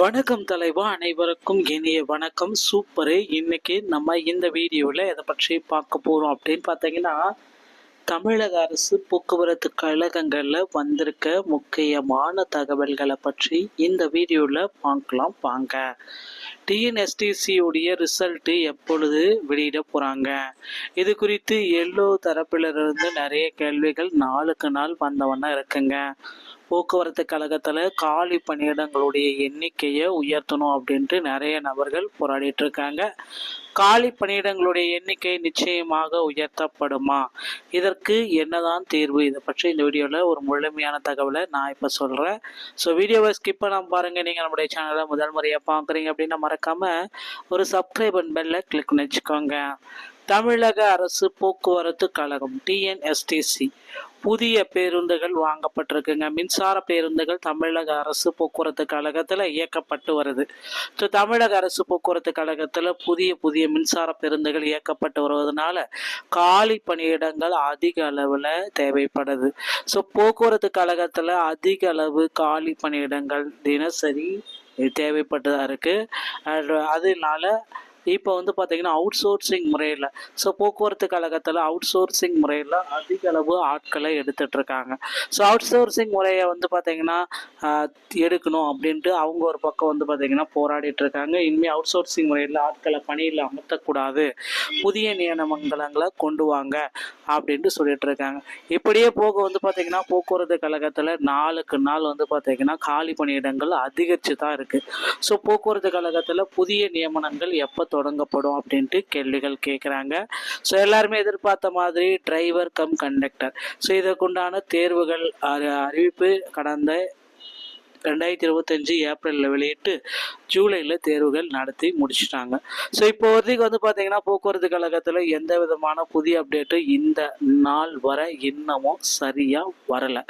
வணக்கம் தலைவா அனைவருக்கும் இனிய வணக்கம். சூப்பரு இன்னைக்கு நம்ம இந்த வீடியோவில் எதை பற்றி பார்க்க போகிறோம் அப்படின்னு பார்த்தீங்கன்னா தமிழக அரசு போக்குவரத்து கழகங்களில் வந்திருக்க முக்கியமான தகவல்களை பற்றி இந்த வீடியோவில் பார்க்கலாம் வாங்க. டிஎன்எஸ்டிசியுடைய ரிசல்ட்டு எப்பொழுது வெளியிட போகிறாங்க இது குறித்து எல்லோ தரப்பிலிருந்து நிறைய கேள்விகள் நாளுக்கு நாள் வந்தவண்ணா இருக்குங்க. போக்குவரத்து கழகத்தில் காலி பணியிடங்களுடைய எண்ணிக்கையை உயர்த்தணும் அப்படின்ட்டு நிறைய நபர்கள் போராடிட்டு இருக்காங்க. காலி பணியிடங்களுடைய எண்ணிக்கை நிச்சயமாக உயர்த்தப்படுமா? இதற்கு என்னதான் தீர்வு? இதை பற்றி இந்த வீடியோவில் ஒரு முழுமையான தகவலை நான் இப்போ சொல்கிறேன் ஸோ வீடியோவை ஸ்கிப் நான் பாருங்கள் நீங்கள் நம்முடைய சேனலை முதல் முறையாக பார்க்குறீங்க அப்படின்னா மறக்காமல் ஒரு சப்ஸ்கிரைப் அண்ட் பெல்லை கிளிக் பண்ணி வச்சுக்கோங்க தமிழக அரசு போக்குவரத்து கழகம் டிஎன்எஸ்டிசி புதிய பேருந்துகள் வாங்கப்பட்டிருக்குங்க. மின்சார பேருந்துகள் தமிழக அரசு போக்குவரத்து கழகத்தில் இயக்கப்பட்டு வருது. ஸோ தமிழக அரசு போக்குவரத்து கழகத்தில் புதிய புதிய மின்சார பேருந்துகள் இயக்கப்பட்டு வருவதனால காலி பணியிடங்கள் அதிக அளவில் தேவைப்படுது. ஸோ போக்குவரத்து கழகத்தில் அதிக அளவு காலி பணியிடங்கள் தினசரி தேவைப்பட்டதாக இருக்குது அதனால இப்போ வந்து பார்த்தீங்கன்னா அவுட் சோர்சிங் முறையில் ஸோ போக்குவரத்து கழகத்தில் அவுட் சோர்சிங் முறையில் அதிக அளவு ஆட்களை எடுத்துட்ருக்காங்க ஸோ அவுட் சோர்சிங் முறையை வந்து பார்த்தீங்கன்னா எடுக்கணும் அப்படின்ட்டு அவங்க ஒரு பக்கம் வந்து பார்த்தீங்கன்னா போராடிட்டு இருக்காங்க. இனிமேல் அவுட் சோர்சிங் முறையில் ஆட்களை பணியில் அமர்த்தக்கூடாது. புதிய நியமனங்களை கொண்டு வாங்க அப்படின்ட்டு சொல்லிட்டு இருக்காங்க. இப்படியே போக வந்து பார்த்தீங்கன்னா போக்குவரத்து கழகத்தில் நாளுக்கு நாள் வந்து பார்த்தீங்கன்னா காலி பணியிடங்கள் அதிகரித்து தான் இருக்குது ஸோ போக்குவரத்து கழகத்தில் புதிய நியமனங்கள் எப்போ தொடங்கப்படும் அப்படின்ட்டு கேள்விகள் கேட்குறாங்க ஸோ எல்லாருமே எதிர்பார்த்த மாதிரி டிரைவர் கம் கண்டக்டர் ஸோ இதற்குண்டான தேர்வுகள் அறி- அறிவிப்பு கடந்த ரெண்டாயிரத்தி இருபத்தஞ்சி ஏப்ரலில் வெளியிட்டு ஜூலையில் தேர்வுகள் நடத்தி முடிச்சிட்டாங்க. ஸோ இப்போ வரைக்கும் வந்து பார்த்தீங்கன்னா போக்குவரத்து கழகத்தில் எந்த விதமான புதிய அப்டேட்டு இந்த நாள் வரை இன்னமும் சரியாக வரலை.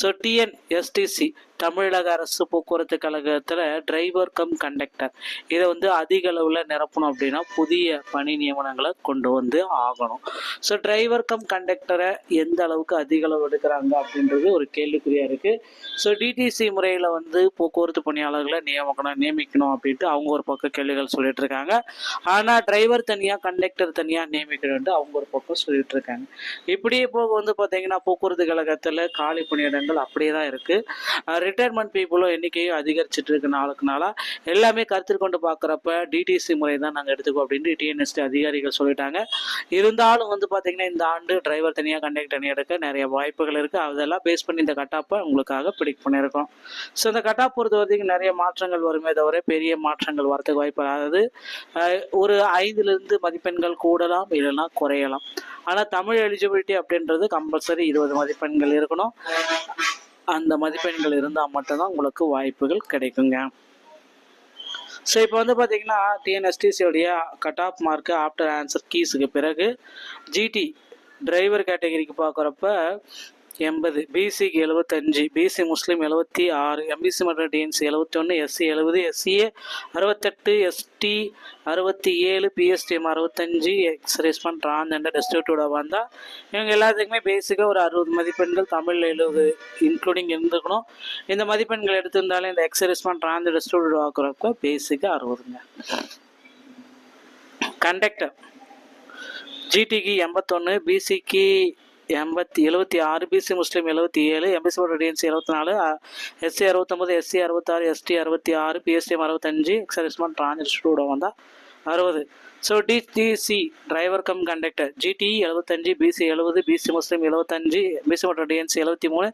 ஸோ டிஎன்எஸ்டிசி தமிழக அரசு போக்குவரத்து கழகத்தில் டிரைவர் கம் கண்டக்டர் இதை வந்து அதிக அளவில் நிரப்பணும் அப்படின்னா புதிய பணி நியமனங்களை கொண்டு வந்து ஆகணும். ஸோ டிரைவர் கம் கண்டக்டரை எந்த அளவுக்கு அதிக அளவு எடுக்கிறாங்க அப்படின்றது ஒரு கேள்விக்குறியாக இருக்குது ஸோ டிடிசி முறையில் வந்து போக்குவரத்து பணியாளர்களை நியமிக்கணும் நியமிக்கணும் அப்படின்ட்டு அவங்க ஒரு பக்கம் கேள்விகள் சொல்லிட்டு இருக்காங்க. ஆனால் டிரைவர் தனியாக கண்டக்டர் தனியாக நியமிக்கணும்ட்டு அவங்க ஒரு பக்கம் சொல்லிட்டு இருக்காங்க. இப்படியே போக வந்து பார்த்தீங்கன்னா போக்குவரத்து கழகத்தில் காலி பணியிடங்கள் அப்படியே தான் இருக்குது ரிட்டையர்மெண்ட் பீப்புளும் எண்ணிக்கையும் அதிகரிச்சுட்டு இருக்கு நாளுக்கு நாளாக எல்லாமே கருத்தில் கொண்டு பார்க்குறப்ப டிடிசி முறை தான் நாங்கள் எடுத்துக்கோ அப்படின்ட்டு டிஎன்எஸ்டி அதிகாரிகள் சொல்லிட்டாங்க. இருந்தாலும் வந்து பார்த்தீங்கன்னா இந்த ஆண்டு டிரைவர் தனியாக கண்டக்ட் தனியாக எடுக்க நிறைய வாய்ப்புகள் இருக்குது அதெல்லாம் பேஸ் பண்ணி இந்த கட்டாப்பை உங்களுக்காக பிடிக் பண்ணியிருக்கோம். ஸோ இந்த கட்டாப் பொறுத்த வரைக்கும் நிறைய மாற்றங்கள் வருமே தவிர பெரிய மாற்றங்கள் வரதுக்கு வாய்ப்பு அதாவது ஒரு ஐந்துலேருந்து மதிப்பெண்கள் கூடலாம் இல்லைன்னா குறையலாம். ஆனால் தமிழ் எலிஜிபிலிட்டி அப்படின்றது கம்பல்சரி இருபது மதிப்பெண்கள் இருக்கணும். அந்த மதிப்பெண்கள் இருந்தால் மட்டும்தான் உங்களுக்கு வாய்ப்புகள் கிடைக்குங்க. ஸோ இப்போ வந்து பார்த்தீங்கன்னா டிஎன்எஸ்டிசியோடைய cut off mark after answer கீஸுக்கு பிறகு ஜிடி டிரைவர் கேட்டகரிக்கு பார்க்குறப்ப எண்பது பிசிக்கு எழுபத்தஞ்சு பிசி முஸ்லீம் எழுபத்தி ஆறு எம்பிசி மற்றும் டிஎன்சி எழுபத்தி ஒன்று எஸ்சி எழுபது எஸ்சிஏ அறுபத்தெட்டு எஸ்டி அறுபத்தி ஏழு பிஎஸ்டிஎம் அறுபத்தஞ்சு எக்ஸ்ரேஸ்மன் டிரான்ஜெண்டர் டிஸ்ட்ரிபியூட்டோட வந்தால் இவங்க எல்லாத்துக்குமே பேசிக்காக ஒரு அறுபது மதிப்பெண்கள் தமிழில் எழுபது இன்க்ளூடிங் இருந்துக்கணும் இந்த மதிப்பெண்கள் எடுத்திருந்தாலே இந்த எக்ஸ்ரேஸ்மன் டிரான்ஜெண்டர் டிஸ்ட்ரிபியூட் ஆக்குறப்ப பேசிக்காக அறுபதுங்க. கண்டக்டர் ஜிடிக்கு எண்பத்தொன்று பிசிக்கு எண்பத்தி எழுபத்தி ஆறு பிசி முஸ்லீம் எழுபத்தி ஏழு எம்பிசி டிஎன்சி எழுபத்தி நாலு எஸ்சி அறுபத்தொம்பது எஸ்சி அறுபத்தாறு எஸ்டி அறுபத்தி ஆறு பிஎஸ்டிஎம் அறுபத்தஞ்சு எக்ஸரிஸ்மான் டிரான்ஸ்டூட வந்தால் அறுபது so TTC driver cum conductor GT எழுபத்தஞ்சு பிசி எழுபது பிசி முஸ்லீம் எழுபத்தஞ்சு பிசி மற்றும் டிஎன்சி எழுபத்தி மூணு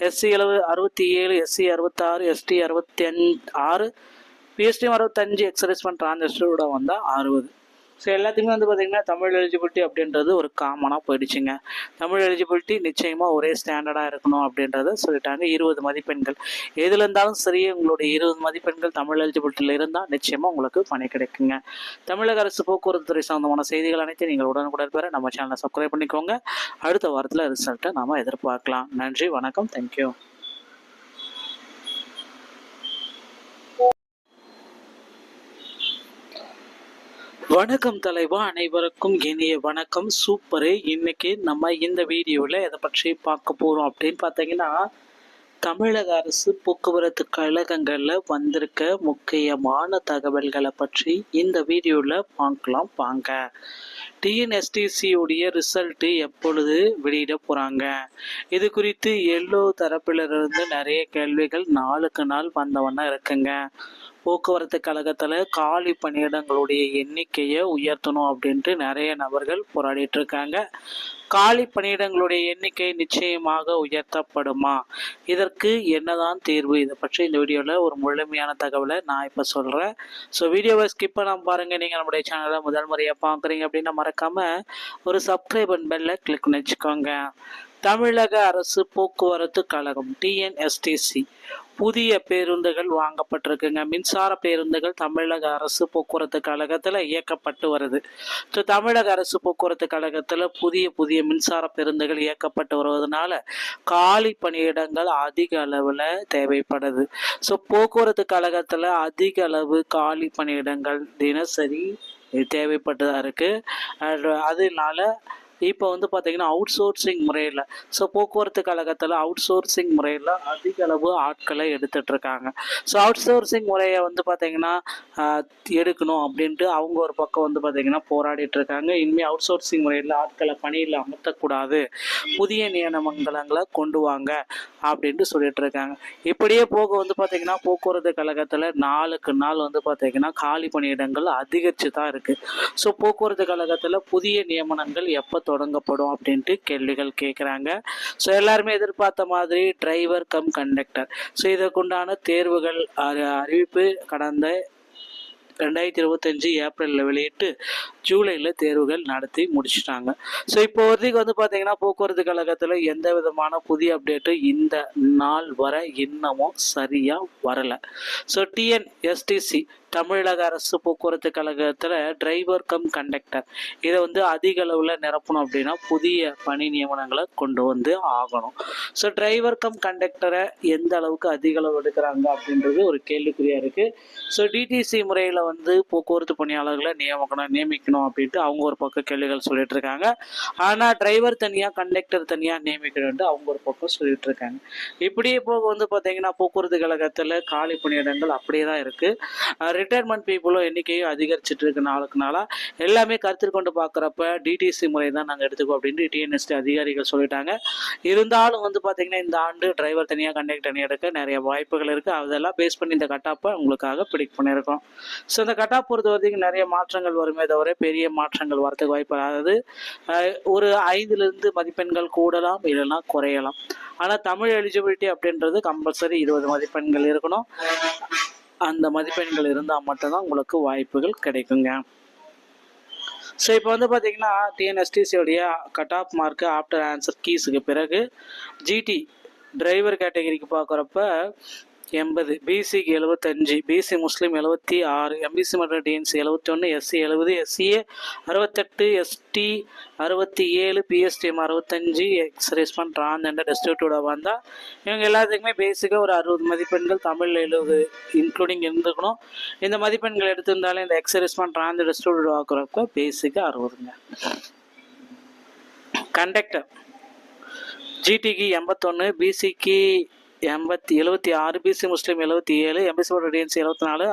எஸ்சி எழுபது அறுபத்தி ஏழு எஸ்சி அறுபத்தாறு எஸ்டி அறுபத்தி அஞ்சு ஆறு பிஎஸ்டி அறுபத்தஞ்சு எக்ஸரிஸ்மான் டிரான்ஸ்டூட வந்தால் அறுபது ஸோ எல்லாத்துக்குமே வந்து பார்த்திங்கன்னா தமிழ் எலிஜிபிலிட்டி அப்படின்றது ஒரு காமனாக போயிடுச்சுங்க. தமிழ் எலிஜிபிலிட்டி நிச்சயமாக ஒரே ஸ்டாண்டர்டாக இருக்கணும் அப்படின்றத. சொல்லிட்டாங்க இருபது மதிப்பெண்கள். எதில் இருந்தாலும் சரி உங்களுடைய இருபது மதிப்பெண்கள் தமிழ் எலிஜிபிலிட்டியில் இருந்தால் நிச்சயமாக உங்களுக்கு பணி கிடைக்குங்க. தமிழக அரசு போக்குவரத்து துறை சம்பந்தமான செய்திகள் அனைத்தையும் நீங்கள் உடனுக்குடன் பெற நம்ம சேனலை சப்ஸ்கிரைப் பண்ணிக்கோங்க. அடுத்த வாரத்தில் ரிசல்ட்டை நாம் எதிர்பார்க்கலாம். நன்றி வணக்கம். தேங்க்யூ வணக்கம் தலைவா அனைவருக்கும் இனிய வணக்கம். சூப்பரு. இன்னைக்கு நம்ம இந்த வீடியோவில் எதை பற்றி பார்க்க போகிறோம் அப்படின்னு பார்த்தீங்கன்னா தமிழக அரசு போக்குவரத்து கழகங்களில் வந்திருக்க முக்கியமான தகவல்களை பற்றி இந்த வீடியோவில் பார்க்கலாம். வாங்க. டிஎன்எஸ்டிசியுடைய ரிசல்ட்டு எப்பொழுது வெளியிட போகிறாங்க இது குறித்து எல்லோ தரப்பிலிருந்து நிறைய கேள்விகள் நாளுக்கு நாள் வந்தவண்ணா இருக்குங்க. போக்குவரத்து கழகத்தில் காலி பணியிடங்களுடைய எண்ணிக்கையை உயர்த்தணும் அப்படின்ட்டு நிறைய நபர்கள் போராடிட்டு இருக்காங்க. காலி பணியிடங்களுடைய எண்ணிக்கை நிச்சயமாக உயர்த்தப்படுமா? இதற்கு என்னதான் தீர்வு? இதை பற்றி இந்த வீடியோவில் ஒரு முழுமையான தகவலை நான் இப்போ சொல்கிறேன் ஸோ வீடியோவை ஸ்கிப் பண்ணாம பாருங்கள் நீங்கள் நம்முடைய சேனலை முதல் முறையாக பார்க்குறீங்க அப்படின்னா மறக்காமல் ஒரு சப்ஸ்கிரைப் பெல்ல கிளிக் பண்ணி வச்சுக்கோங்க. தமிழக அரசு போக்குவரத்து கழகம் டிஎன்எஸ்டிசி புதிய பேருந்துகள் வாங்கப்பட்டிருக்குங்க. மின்சார பேருந்துகள் தமிழக அரசு போக்குவரத்து கழகத்தில் இயக்கப்பட்டு வருது. ஸோ தமிழக அரசு போக்குவரத்து கழகத்தில் புதிய புதிய மின்சார பேருந்துகள் இயக்கப்பட்டு வருவதனால காலி பணியிடங்கள் அதிக அளவில் தேவைப்படுது. ஸோ போக்குவரத்து கழகத்தில் அதிக அளவு காலி பணியிடங்கள் தினசரி தேவைப்பட்டதாக இருக்குது அதனால இப்போ வந்து பார்த்தீங்கன்னா அவுட் சோர்சிங் முறையில் ஸோ போக்குவரத்து கழகத்தில் அவுட் சோர்சிங் முறையில் அதிக அளவு ஆட்களை எடுத்துட்ருக்காங்க ஸோ அவுட் சோர்சிங் முறையை வந்து பார்த்தீங்கன்னா எடுக்கணும் அப்படின்ட்டு அவங்க ஒரு பக்கம் வந்து பார்த்தீங்கன்னா போராடிட்டு இருக்காங்க இனிமேல் அவுட் சோர்சிங் முறையில் ஆட்களை பணியில் அமர்த்தக்கூடாது. புதிய நியமனங்களை கொண்டு வாங்க அப்படின்ட்டு சொல்லிட்டு இருக்காங்க இப்படியே போக வந்து பார்த்தீங்கன்னா போக்குவரத்து கழகத்தில் நாளுக்கு நாள் வந்து பார்த்தீங்கன்னா காலி பணியிடங்கள் அதிகரித்து தான் இருக்குது ஸோ போக்குவரத்து கழகத்தில் புதிய நியமனங்கள் எப்போ தொடங்கப்படும் அப்படின்ட்டு கேள்விகள் கேட்குறாங்க ஸோ எல்லாருமே எதிர்பார்த்த மாதிரி டிரைவர் கம் கண்டக்டர் ஸோ இதற்குண்டான தேர்வுகள் அறி- அறிவிப்பு கடந்த ரெண்டாயிரத்தி இருபத்தஞ்சு ஏப்ரலில் வெளியிட்டு ஜூலையில் தேர்வுகள் நடத்தி முடிச்சிட்டாங்க. ஸோ இப்போ வரைக்கும் வந்து பார்த்தீங்கன்னா போக்குவரத்து கழகத்தில் எந்த விதமான புதிய அப்டேட்டு இந்த நாள் வர இன்னமும் சரியாக வரலை. ஸோ டிஎன்எஸ்டிசி தமிழக அரசு போக்குவரத்து கழகத்தில் டிரைவர் கம் கண்டக்டர் இதை வந்து அதிக அளவில் நிரப்பணும் அப்படின்னா புதிய பணி நியமனங்களை கொண்டு வந்து ஆகணும். ஸோ டிரைவர் கம் கண்டக்டரை எந்த அளவுக்கு அதிக அளவு எடுக்கிறாங்க அப்படின்றது ஒரு கேள்விக்குறியாக இருக்குது ஸோ டிடிசி முறையில் வந்து போக்குவரத்து பணியாளர்களை நியமிக்கணும் நியமிக்கணும் அப்படின்ட்டு அவங்க ஒரு பக்கம் கேள்விகள் சொல்லிட்டு இருக்காங்க. ஆனால் டிரைவர் தனியாக கண்டக்டர் தனியாக நியமிக்கணும்ட்டு அவங்க ஒரு பக்கம் சொல்லிட்டு இருக்காங்க. இப்படியே போக வந்து பார்த்தீங்கன்னா போக்குவரத்து கழகத்தில் காலி பணியிடங்கள் அப்படியே தான் இருக்குது ரிட்டையர்மெண்ட் பீப்புளும் எண்ணிக்கையும் அதிகரிச்சிட்டு இருக்கு நாளுக்கு நாளாக எல்லாமே கருத்தில் கொண்டு பார்க்குறப்ப டிடிசி முறை தான் நாங்கள் எடுத்துக்கோ அப்படின்ட்டு டிஎன்எஸ்டி அதிகாரிகள் சொல்லிட்டாங்க. இருந்தாலும் வந்து பார்த்தீங்கன்னா இந்த ஆண்டு டிரைவர் தனியாக கண்டக்டர் தனியாக எடுக்க நிறைய வாய்ப்புகள் இருக்குது அதெல்லாம் பேஸ் பண்ணி இந்த கட்டாப்பை உங்களுக்காக பிடிக் பண்ணியிருக்கோம். ஸோ இந்த கட்டாப் பொறுத்த வரைக்கும் நிறைய மாற்றங்கள் வருமே தவிர பெரிய மாற்றங்கள் வரதுக்கு வாய்ப்பு அதாவது ஒரு ஐந்துலேருந்து மதிப்பெண்கள் கூடலாம் இல்லைன்னா குறையலாம். ஆனால் தமிழ் எலிஜிபிலிட்டி அப்படின்றது கம்பல்சரி இருபது மதிப்பெண்கள் இருக்கணும். அந்த மதிப்பெண்கள் இருந்தால் மட்டும்தான் உங்களுக்கு வாய்ப்புகள் கிடைக்குங்க. ஸோ இப்போ வந்து பார்த்தீங்கன்னா டிஎன்எஸ்டிசியோடைய cut off mark after answer கீஸுக்கு பிறகு ஜிடி டிரைவர் கேட்டகரிக்கு பார்க்குறப்ப எண்பது பிசிக்கு எழுபத்தஞ்சு பிசி முஸ்லீம் எழுபத்தி ஆறு எம்பிசி மற்றும் டிஎன்சி எழுபத்தி ஒன்று எஸ்சி எழுபது எஸ்சிஏ அறுபத்தெட்டு எஸ்டி அறுபத்தி ஏழு பிஎஸ்டிஎம் அறுபத்தஞ்சு எக்ஸ்ரேஸ்மெண்ட் டிரான்ஜெண்டர் டிஸ்ட்ரிபியூட்டோட வந்தால் இவங்க எல்லாத்துக்குமே பேசிக்காக ஒரு அறுபது மதிப்பெண்கள் தமிழில் எழுபது இன்க்ளூடிங் இருந்துக்கணும் இந்த மதிப்பெண்கள் எடுத்திருந்தாலே இந்த எக்ஸ்ரேஸ்மெண்ட் டிரான்ஜெண்டர் டிஸ்ட்ரிபியூட் ஆக்குறப்ப பேசிக்காக அறுபதுங்க. கண்டக்டர் ஜிடிக்கு எண்பத்தொன்று பிசிக்கு எண்பத்தி எழுபத்தி ஆறு பிசி முஸ்லீம் எழுபத்தி ஏழு எம்பிசி டிஎன்சி எழுபத்தி நாலு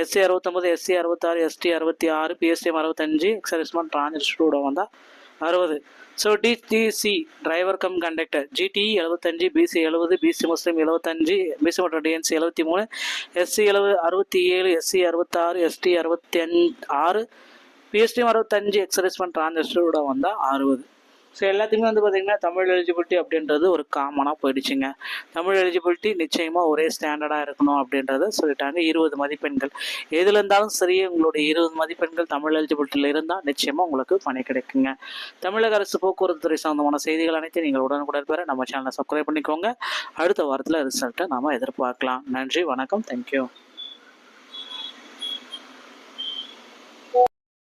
எஸ்சி அறுபத்தொம்பது எஸ்சி அறுபத்தாறு எஸ்டி அறுபத்தி ஆறு பிஎஸ்டிஎம் அறுபத்தஞ்சு எக்ஸரிஸ்மெண்ட் டிரான்ஸ்டூட வந்தால் அறுபது so TTC driver cum conductor GT எழுபத்தஞ்சு பிசி எழுபது பிசி முஸ்லீம் எழுபத்தஞ்சு பிசி மற்றும் டிஎன்சி எழுபத்தி மூணு எஸ்சி எழுபது அறுபத்தி ஏழு எஸ்சி அறுபத்தாறு எஸ்டி அறுபத்தி அஞ்சு ஆறு பிஎஸ்டிஎம் அறுபத்தஞ்சு எக்ஸரிஸ்மெண்ட் டிரான்ஸ்டூட வந்தால் அறுபது ஸோ எல்லாத்துக்குமே வந்து பார்த்திங்கன்னா தமிழ் எலிஜிபிலிட்டி அப்படின்றது ஒரு காமனாக போயிடுச்சுங்க. தமிழ் எலிஜிபிலிட்டி நிச்சயமாக ஒரே ஸ்டாண்டர்டாக இருக்கணும் அப்படின்றத சொல்லிட்டாங்க. இருபது மதிப்பெண்கள். எதில் இருந்தாலும் சரி உங்களுடைய இருபது மதிப்பெண்கள் தமிழ் எலிஜிபிலிட்டியில் இருந்தால் நிச்சயமாக உங்களுக்கு பணி கிடைக்குங்க. தமிழக அரசு போக்குவரத்து துறை சம்மந்தமான செய்திகள் அனைத்தையும் நீங்கள் உடனுக்குடன் பெற நம்ம சேனலை சப்ஸ்கிரைப் பண்ணிக்கோங்க. அடுத்த வாரத்தில் ரிசல்ட்டை நாம் எதிர்பார்க்கலாம். நன்றி வணக்கம். தேங்க்யூ